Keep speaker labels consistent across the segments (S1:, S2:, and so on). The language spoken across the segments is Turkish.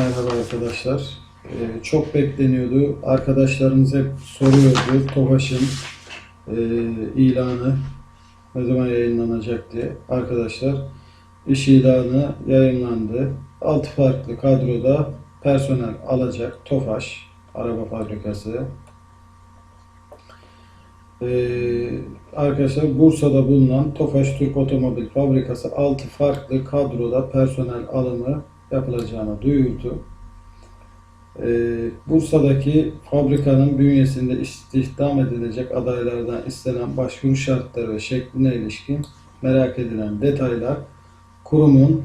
S1: Merhaba arkadaşlar. Ee, çok bekleniyordu. Arkadaşlarımız hep soruyordu TOFAŞ'ın e, ilanı ne zaman yayınlanacak diye. Arkadaşlar iş ilanı yayınlandı. 6 farklı kadroda personel alacak TOFAŞ araba fabrikası. Ee, arkadaşlar Bursa'da bulunan Tofaş Türk Otomobil Fabrikası 6 farklı kadroda personel alımı yapılacağını duyurdu. Ee, Bursa'daki fabrikanın bünyesinde istihdam edilecek adaylardan istenen başvuru şartları ve şekline ilişkin merak edilen detaylar kurumun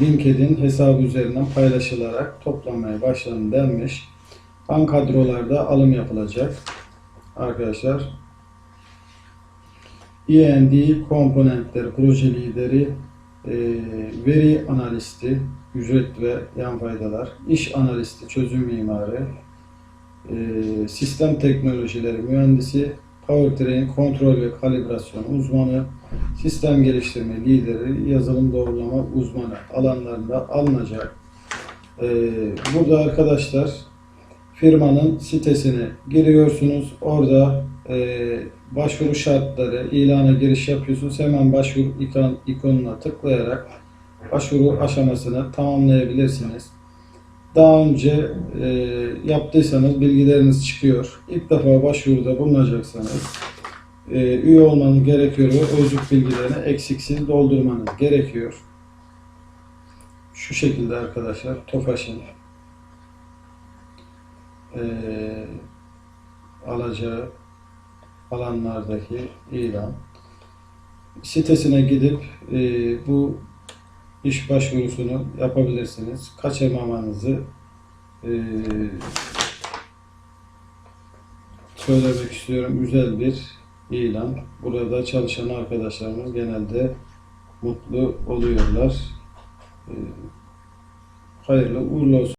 S1: LinkedIn hesabı üzerinden paylaşılarak toplanmaya başlandı denmiş. An kadrolarda alım yapılacak. Arkadaşlar E&D komponentleri, proje lideri, veri analisti, ücret ve yan faydalar, iş analisti, çözüm mimarı, e, sistem teknolojileri mühendisi, powertrain kontrol ve kalibrasyon uzmanı, sistem geliştirme lideri, yazılım doğrulama uzmanı alanlarında alınacak. E, burada arkadaşlar firmanın sitesine giriyorsunuz. Orada e, başvuru şartları, ilana giriş yapıyorsunuz. Hemen başvuru ikon, ikonuna tıklayarak başvuru aşamasını tamamlayabilirsiniz. Daha önce e, yaptıysanız bilgileriniz çıkıyor. İlk defa başvuruda bulunacaksanız e, üye olmanız gerekiyor ve özlük bilgilerini eksiksiz doldurmanız gerekiyor. Şu şekilde arkadaşlar TOFAŞ'ın eee alacağı alanlardaki ilan. Sitesine gidip eee, bu iş başvurusunu yapabilirsiniz. Kaçırmamanızı eee, söylemek istiyorum. Güzel bir ilan. Burada çalışan arkadaşlarımız genelde mutlu oluyorlar. Eee, hayırlı uğurlu olsun.